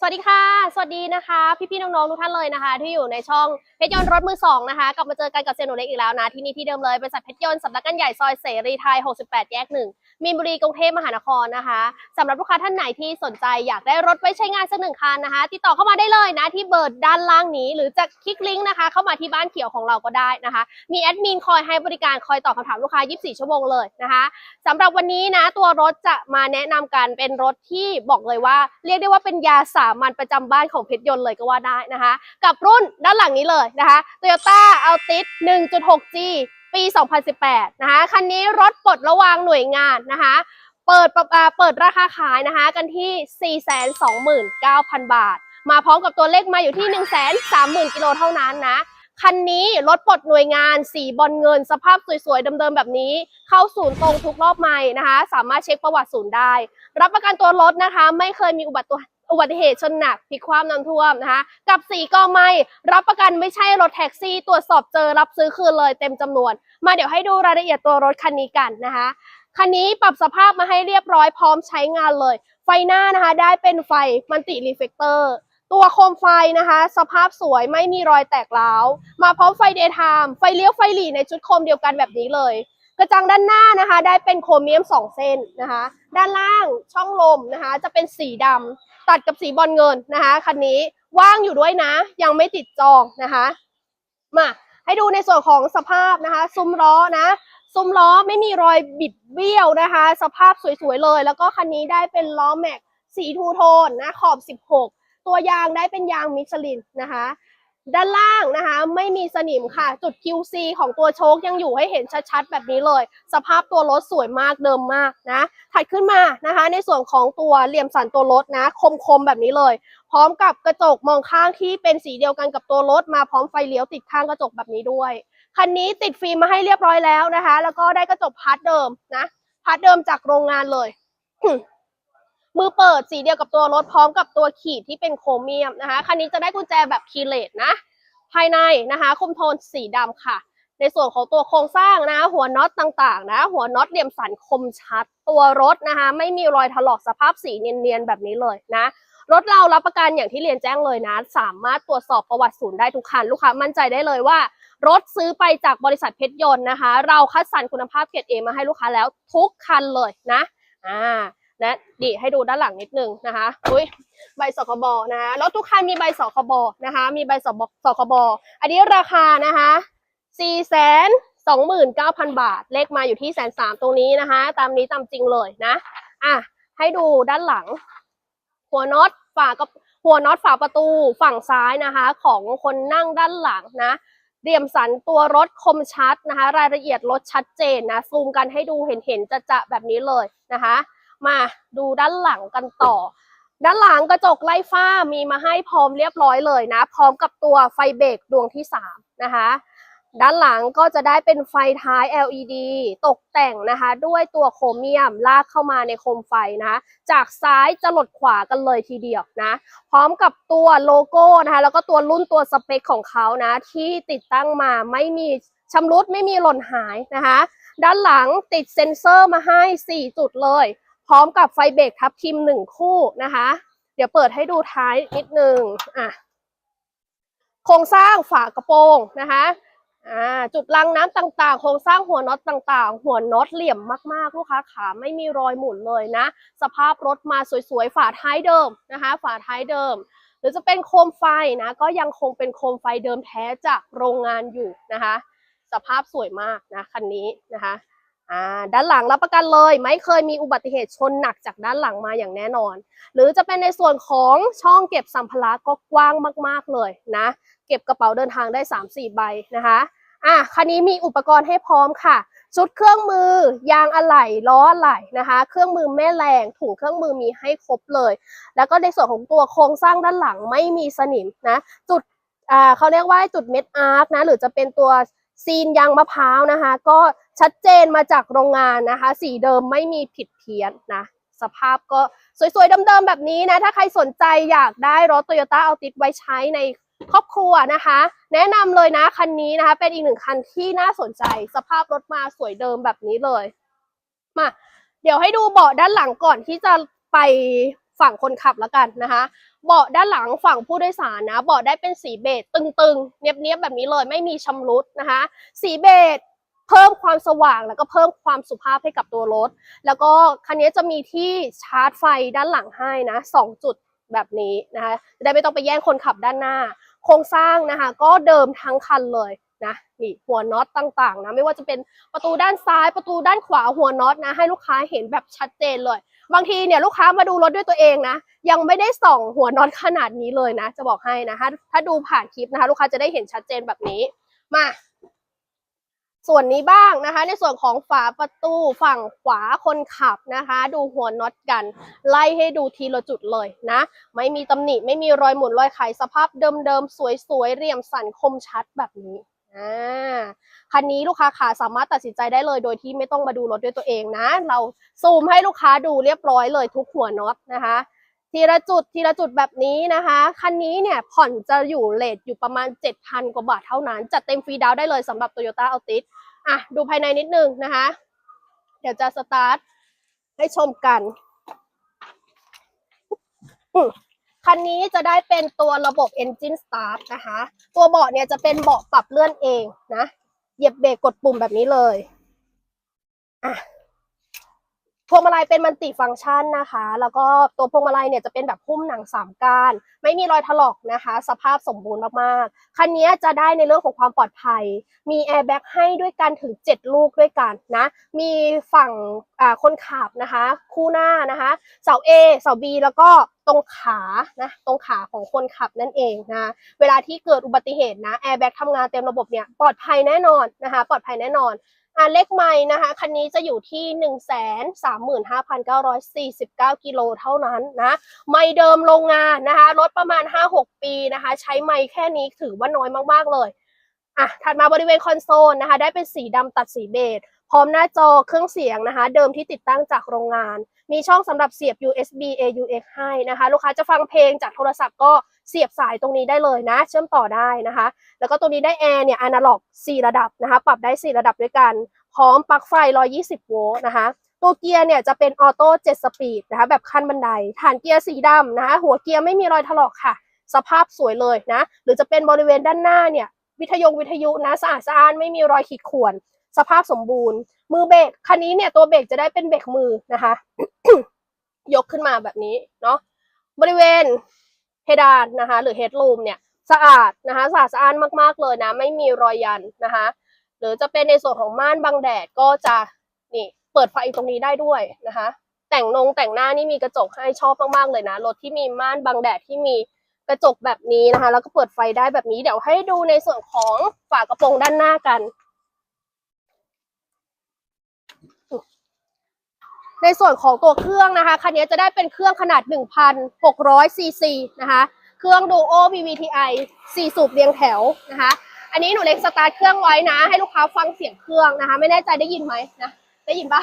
สวัสดีค่ะ สวัสดีนะคะ พี่ๆน้องๆทุกท่านเลยนะคะ ที่อยู่ในช่องเพชรยนต์รถมือสองนะคะกลับมาเจอกันกับเซยนหนูเล็กอีกแล้วนะที่นี่ที่เดิมเลยบริษัทเพชรยนต์สำนักงานใหญ่ซอยเสรีไทย 68 แยกหนึ่งมีนบุรีกรุงเทพมหานครนะคะสำหรับลูกค้าท่านไหนที่สนใจอยากได้รถไว้ใช้งานสักหนึ่งคันนะคะ ติดต่อเข้ามาได้เลยนะที่เบอร์ด้านล่างนี้ หรือจะคลิกลิงก์นะคะ เข้ามาที่บ้านเขียวของเราก็ได้นะคะ มีแอดมินคอยให้บริการคอยตอบคำถามลูกค้า 24 ชั่วโมงเลยนะคะสำหรับวันนี้นะตัวรถจะมาแนะนำกันเป็นรถที่บอกเลยว่า เรียกได้ว่าเป็นยาสามัญประจำบ้านของเพชรยนต์เลยก็ว่าได้นะคะ กับรุ่นด้านหลังนี้เลยนะคะ Toyota Altis 1.6G ปี 2018 นะคะ คันนี้รถปลดระวางหน่วยงานนะคะเปิดเปิดราคาขายนะคะ กันที่ 429,000 บาท มาพร้อมกับตัวเลขมาอยู่ที่ 130,000 กิโลเท่านั้นนะ คันนี้รถปลดหน่วยงาน สีบอลเงิน สภาพสวยๆ เดิมๆ แบบนี้ เข้าศูนย์ตรงทุกรอบใหม่นะคะ สามารถเช็คประวัติศูนย์ได้ รับประกันตัวรถนะคะ ไม่เคยมีอุบัติ อุบัติเหตุชนหนักพลิกความน้ำท่วมนะคะ กับสีก็ไม่รับประกันไม่ใช่รถแท็กซี่ ตรวจสอบเจอรับซื้อคืนเลยเต็มจำนวน มาเดี๋ยวให้ดูรายละเอียดตัวรถคันนี้กันนะคะคันนี้ปรับสภาพมาให้เรียบร้อยพร้อมใช้งานเลย ไฟหน้านะคะ ได้เป็นไฟมันติรีเฟกเตอร์ตัวโคมไฟนะคะ สภาพสวยไม่มีรอยแตกร้าว มาพร้อมไฟเดย์ไทม์ไฟเลี้ยวไฟหลีในชุดโคมเดียวกันแบบนี้เลย กระจังด้านหน้านะคะ ได้เป็นโครเมียม 2 เส้นนะคะ ด้านล่างช่องลมนะคะ จะเป็นสีดำตัดกับสีบอลเงินนะคะคันนี้ว่างอยู่ด้วยนะ ยังไม่ติดจองนะคะ มาให้ดูในส่วนของสภาพนะคะ ซุ้มล้อนะซุ้มล้อไม่มีรอยบิดเบี้ยวนะคะ สภาพสวยๆเลย แล้วก็คันนี้ได้เป็นล้อแม็กสีทูโทนนะขอบ 16 ตัวยางได้เป็นยางมิชลินนะคะ ด้านล่างนะคะ ไม่มีสนิมค่ะ จุด QC ของตัวโชคยังอยู่ให้เห็นชัดๆ แบบนี้เลย สภาพตัวรถสวยมากเดิมมากนะถัดขึ้นมานะคะ ในส่วนของตัวเหลี่ยมสันตัวรถนะ คมๆ แบบนี้เลย พร้อมกับกระจกมองข้างที่เป็นสีเดียวกันกับตัวรถ มาพร้อมไฟเลี้ยวติดข้างกระจกแบบนี้ด้วยคันนี้ติดฟิล์มมาให้เรียบร้อยแล้วนะคะ แล้วก็ได้กระจกพาร์ทเดิมนะพาร์ทเดิมจากโรงงานเลย มือเปิดสีเดียวกับตัวรถพร้อมกับตัวขีดที่เป็นโครเมียมนะคะ คันนี้จะได้กุญแจแบบคีเลสนะ ภายในนะคะคุมโทนสีดำค่ะ ในส่วนของตัวโครงสร้างนะ หัวน็อตต่างๆ นะ หัวน็อตเหลี่ยมสันคมชัด ตัวรถนะคะ ไม่มีรอยถลอกสภาพสีเนียนๆแบบนี้เลยนะรถเรารับประกันอย่างที่เรียนแจ้งเลยนะ สามารถตรวจสอบประวัติศูนย์ได้ทุกคัน ลูกค้ามั่นใจได้เลยว่า รถซื้อไปจากบริษัทเพชรยนต์นะคะ เราคัดสรรคุณภาพเกรดเอมาให้ลูกค้าแล้วทุกคันเลยนะอ่า และดีให้ดูด้านหลังนิดนึงนะคะอุ้ยใบสคบนะคะรถทุกคันมีใบสคบนะคะ มีใบสบสคบอันนี้ราคานะคะสี่แสนสองหมื่นเก้าพันบาท เลขมาอยู่ที่แสนสามตรงนี้นะคะ ตามนี้ตามจริงเลยนะอะให้ดูด้านหลัง หัวน็อตฝากับหัวน็อตฝาประตูฝั่งซ้ายนะคะ ของคนนั่งด้านหลังนะเรียมสันตัวรถคมชัดนะคะ รายละเอียดรถชัดเจนนะซูมกันให้ดูเห็นเห็นจะจะๆแบบนี้เลยนะคะ มาดูด้านหลังกันต่อ ด้านหลังกระจกไล่ฟ้ามีมาให้พร้อมเรียบร้อยเลยนะ พร้อมกับตัวไฟเบรกดวงที่ 3 นะคะด้านหลังก็จะได้เป็นไฟท้าย LED ตกแต่งนะคะ ด้วยตัวโครเมียมลากเข้ามาในโคมไฟนะ จากซ้ายจะหลดขวากันเลยทีเดียวนะ พร้อมกับตัวโลโก้นะคะ แล้วก็ตัวรุ่นตัวสเปคของเขานะ ที่ติดตั้งมาไม่มีชำรุดไม่มีหล่นหายนะคะ ด้านหลังติดเซ็นเซอร์มาให้ 4 จุดเลย พร้อมกับไฟเบรกทับทิมหนึ่งคู่นะคะ เดี๋ยวเปิดให้ดูท้ายนิดนึงอะโครงสร้างฝากระโปรงนะคะอ่าจุดลังน้ำต่างๆ โครงสร้างหัวน็อตต่างๆ หัวน็อตเหลี่ยมมากๆ ลูกค้าขาไม่มีรอยหมุนเลยนะ สภาพรถมาสวยๆ ฝาท้ายเดิมนะคะ ฝาท้ายเดิม หรือจะเป็นโคมไฟนะ ก็ยังคงเป็นโคมไฟเดิมแท้จากโรงงานอยู่นะคะ สภาพสวยมากนะคันนี้นะคะ อ่าด้านหลังรับประกันเลย ไม่เคยมีอุบัติเหตุชนหนักจากด้านหลังมาอย่างแน่นอน หรือจะเป็นในส่วนของช่องเก็บสัมภาระก็กว้างมากๆเลยนะ เก็บกระเป๋าเดินทางได้ 3-4 ใบนะคะอะคันนี้มีอุปกรณ์ให้พร้อมค่ะ ชุดเครื่องมือ ยางอะไหล่ล้ออะไหล่นะคะ เครื่องมือแม่แรงถุงเครื่องมือมีให้ครบเลย แล้วก็ในส่วนของตัวโครงสร้างด้านหลังไม่มีสนิมนะจุดอ่าเขาเรียกว่าจุดเม็ดอาร์คนะหรือจะเป็นตัวซีนยางมะพร้าวนะคะ ก็ ชัดเจนมาจากโรงงานนะคะ สีเดิมไม่มีผิดเพี้ยนนะ สภาพก็สวยๆเดิมๆแบบนี้นะ ถ้าใครสนใจอยากได้รถ Toyota Altis ไว้ใช้ในครอบครัวนะคะ แนะนำเลยนะ คันนี้นะคะ เป็นอีกหนึ่งคันที่น่าสนใจ สภาพรถมาสวยเดิมแบบนี้เลย มา เดี๋ยวให้ดูเบาะด้านหลังก่อนที่จะไปฝั่งคนขับแล้วกันนะคะ เบาะด้านหลังฝั่งผู้โดยสารนะ เบาะได้เป็นสีเบจตึงๆ เนียบๆแบบนี้เลย ไม่มีชำรุดนะคะ สีเบจ เพิ่มความสว่างแล้วก็เพิ่มความสุภาพให้กับตัวรถ แล้วก็คันนี้จะมีที่ชาร์จไฟด้านหลังให้นะสองจุดแบบนี้นะคะจะได้ไม่ต้องไปแย่งคนขับด้านหน้า โครงสร้างนะคะ ก็เดิมทั้งคันเลยนะนี่หัวน็อตต่างๆนะไม่ว่าจะเป็นประตูด้านซ้ายประตูด้านขวาหัวน็อตนะ ให้ลูกค้าเห็นแบบชัดเจนเลย บางทีเนี่ยลูกค้ามาดูรถด้วยตัวเองนะ ยังไม่ได้ส่องหัวน็อตขนาดนี้เลยนะ จะบอกให้นะถ้าถ้าดูผ่านคลิปนะคะ ลูกค้าจะได้เห็นชัดเจนแบบนี้ มา ส่วนนี้บ้างนะคะ ในส่วนของฝาประตูฝั่งขวาคนขับนะคะ ดูหัวน็อตกัน ไล่ให้ดูทีละจุดเลยนะ ไม่มีตำหนิไม่มีรอยหมุนรอยไขสภาพเดิมๆ สวยๆ เรียมสันคมชัดแบบนี้อ่าคันนี้ลูกค้าขาสามารถตัดสินใจได้เลยโดยที่ไม่ต้องมาดูรถด้วยตัวเองนะ เราซูมให้ลูกค้าดูเรียบร้อยเลยทุกหัวน็อตนะคะ ทีละจุดทีละจุดแบบนี้นะคะ คันนี้เนี่ยผ่อนจะอยู่เลทอยู่ประมาณ 7,000 กว่าบาทเท่านั้น จัดเต็มฟรีดาวได้เลยสำหรับ Toyota Altis อะ ดูภายในนิดนึงนะคะ เดี๋ยวจะสตาร์ทให้ชมกัน คันนี้จะได้เป็นตัวระบบ Engine Start นะคะ ตัวเบาะเนี่ยจะเป็นเบาะปรับเลื่อนเองนะ เหยียบเบรกกดปุ่มแบบนี้เลย อะ พวงมาลัยเป็นมันติฟังก์ชันนะคะ แล้วก็ตัวพวงมาลัยเนี่ยจะเป็นแบบหุ้มหนังสามก้าน ไม่มีรอยถลอกนะคะ สภาพสมบูรณ์มากๆ คันนี้จะได้ในเรื่องของความปลอดภัย มีแอร์แบ็กให้ด้วยกันถึง 7 ลูกด้วยกันนะ มีฝั่งคนขับนะคะ คู่หน้านะคะ เสา A เสา B แล้วก็ตรงขานะตรงขาของคนขับนั่นเองนะเวลาที่เกิดอุบัติเหตุนะแอร์แบ็กทำงานเต็มระบบเนี่ยปลอดภัยแน่นอนนะคะ ปลอดภัยแน่นอน อ่าเลขไม้นะคะคันนี้จะอยู่ที่ 1 3 5 9 4 9 กิโลเท่านั้นนะไม่เดิมโรงงานนะคะรถประมาณ 5-6 ปีนะคะ ใช้ไม้แค่นี้ถือว่าน้อยมากๆเลยอะถัดมาบริเวณคอนโซลนะคะ ได้เป็นสีดำตัดสีเบจ พร้อมหน้าจอเครื่องเสียงนะคะ เดิมที่ติดตั้งจากโรงงาน มีช่องสำหรับเสียบ USB AUX ให้นะคะ ลูกค้าจะฟังเพลงจากโทรศัพท์ก็เสียบสายตรงนี้ได้เลยนะ เชื่อมต่อได้นะคะ แล้วก็ตรงนี้ได้แอร์เนี่ยอนาล็อก 4 ระดับนะคะ ปรับได้ 4 ระดับด้วยกัน พร้อมปลั๊กไฟ 120 โวลต์นะคะ ตัวเกียร์เนี่ยจะเป็นออโต้7สปีดนะคะ แบบขั้นบันได ฐานเกียร์สีดำนะคะ หัวเกียร์ไม่มีรอยถลอกค่ะ สภาพสวยเลยนะ หรือจะเป็นบริเวณด้านหน้าเนี่ย วิทยงวิทยุนะ สะอาดสะอ้านไม่มีรอยขีดข่วน สภาพสมบูรณ์ มือเบรกคันนี้เนี่ยตัวเบรกจะได้เป็นเบรกมือนะคะ ยกขึ้นมาแบบนี้เนาะบริเวณเพดานนะคะ หรือเฮดรูมเนี่ยสะอาดนะคะสะอาดสะอ้านมากๆเลยนะ ไม่มีรอยยันนะคะ หรือจะเป็นในส่วนของม่านบังแดดก็จะนี่เปิดไฟตรงนี้ได้ด้วยนะคะ แต่งนงแต่งหน้านี่มีกระจกให้ชอบมากๆเลยนะรถที่มีม่านบังแดดที่มีกระจกแบบนี้นะคะ แล้วก็เปิดไฟได้แบบนี้เดี๋ยวให้ดูในส่วนของฝากระโปรงด้านหน้ากัน ในส่วนของตัวเครื่องนะคะคันนี้จะได้เป็นเครื่องขนาด 1,600ซีซีนะคะเครื่อง Duo PVTi 4 สูบเรียงแถวนะคะอันนี้หนูเล็กสตาร์ทเครื่องไว้นะ ให้ลูกค้าฟังเสียงเครื่องนะคะ ไม่แน่ใจได้ยินไหมนะได้ยินปะ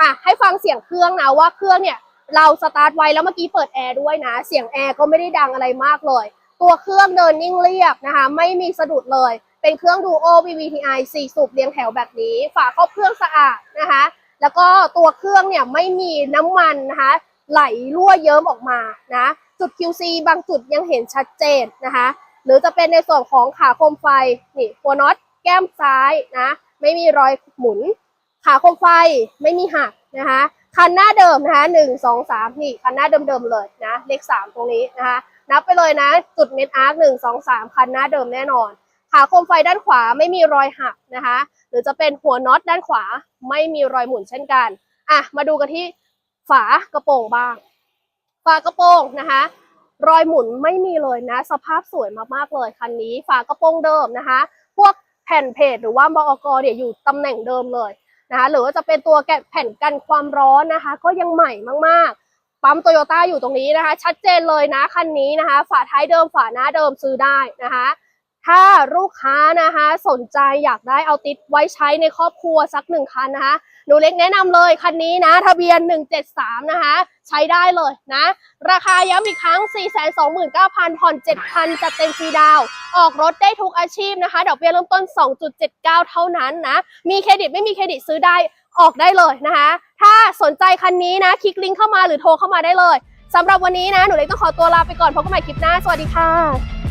อะให้ฟังเสียงเครื่องนะว่าเครื่องเนี่ยเราสตาร์ทไว้แล้วเมื่อกี้เปิดแอร์ด้วยนะ เสียงแอร์ก็ไม่ได้ดังอะไรมากเลย ตัวเครื่องเดินนิ่งเรียบนะคะ ไม่มีสะดุดเลย เป็นเครื่อง Duo PVTi 4 สูบเรียงแถวแบบนี้ ฝาครอบเครื่องสะอาดนะคะ แล้วก็ตัวเครื่องเนี่ยไม่มีน้ำมันนะคะ ไหลรั่วเยิ้มออกมานะจุด QC บางจุดยังเห็นชัดเจนนะคะ หรือจะเป็นในส่วนของขาโคมไฟนี่หัวน็อตแก้มซ้ายนะไม่มีรอยหมุน ขาโคมไฟไม่มีหักนะคะคันหน้าเดิมนะคะหนึ่งสองสามนี่คันหน้าเดิมๆเลยนะเลขสามตรงนี้นะคะ นับไปเลยนะ จุดเม็ดอาร์คหนึ่งสองสามคันหน้าเดิมแน่นอน ขาโคมไฟด้านขวาไม่มีรอยหักนะคะ หรือจะเป็นหัวน็อตด้านขวาไม่มีรอยหมุนเช่นกันอะมาดูกันที่ฝากระโปรงบ้าง ฝากระโปรงนะคะ รอยหมุนไม่มีเลยนะ สภาพสวยมากๆเลยคันนี้ ฝากระโปรงเดิมนะคะ พวกแผ่นเพจหรือว่าบอกเนี่ยอยู่ตำแหน่งเดิมเลยนะคะหรือว่าจะเป็นตัวแกะแผ่นกันความร้อนนะคะ ก็ยังใหม่มากๆ ปั๊มโตโยต้าอยู่ตรงนี้นะคะ ชัดเจนเลยนะคันนี้นะคะ ฝาท้ายเดิมฝาหน้าเดิมซื้อได้นะคะ ถ้าลูกค้านะคะสนใจอยากได้เอาติดไว้ใช้ในครอบครัวสักหนึ่งคันนะคะหนูเล็กแนะนำเลยคันนี้นะทะเบียน 173 นะคะ ใช้ได้เลยนะ ราคาย้ำอีกครั้ง 429,000ผ่อน 7,000จัดเต็มฟรีดาว ออกรถได้ทุกอาชีพนะคะ ดอกเบี้ยเริ่มต้น 2.79 เท่านั้นนะ มีเครดิตไม่มีเครดิตซื้อได้ออกได้เลยนะคะ ถ้าสนใจคันนี้นะ คลิกลิงก์เข้ามาหรือโทรเข้ามาได้เลยสำหรับวันนี้นะ หนูเล็กต้องขอตัวลาไปก่อนพบกันใหม่คลิปหน้า สวัสดีค่ะ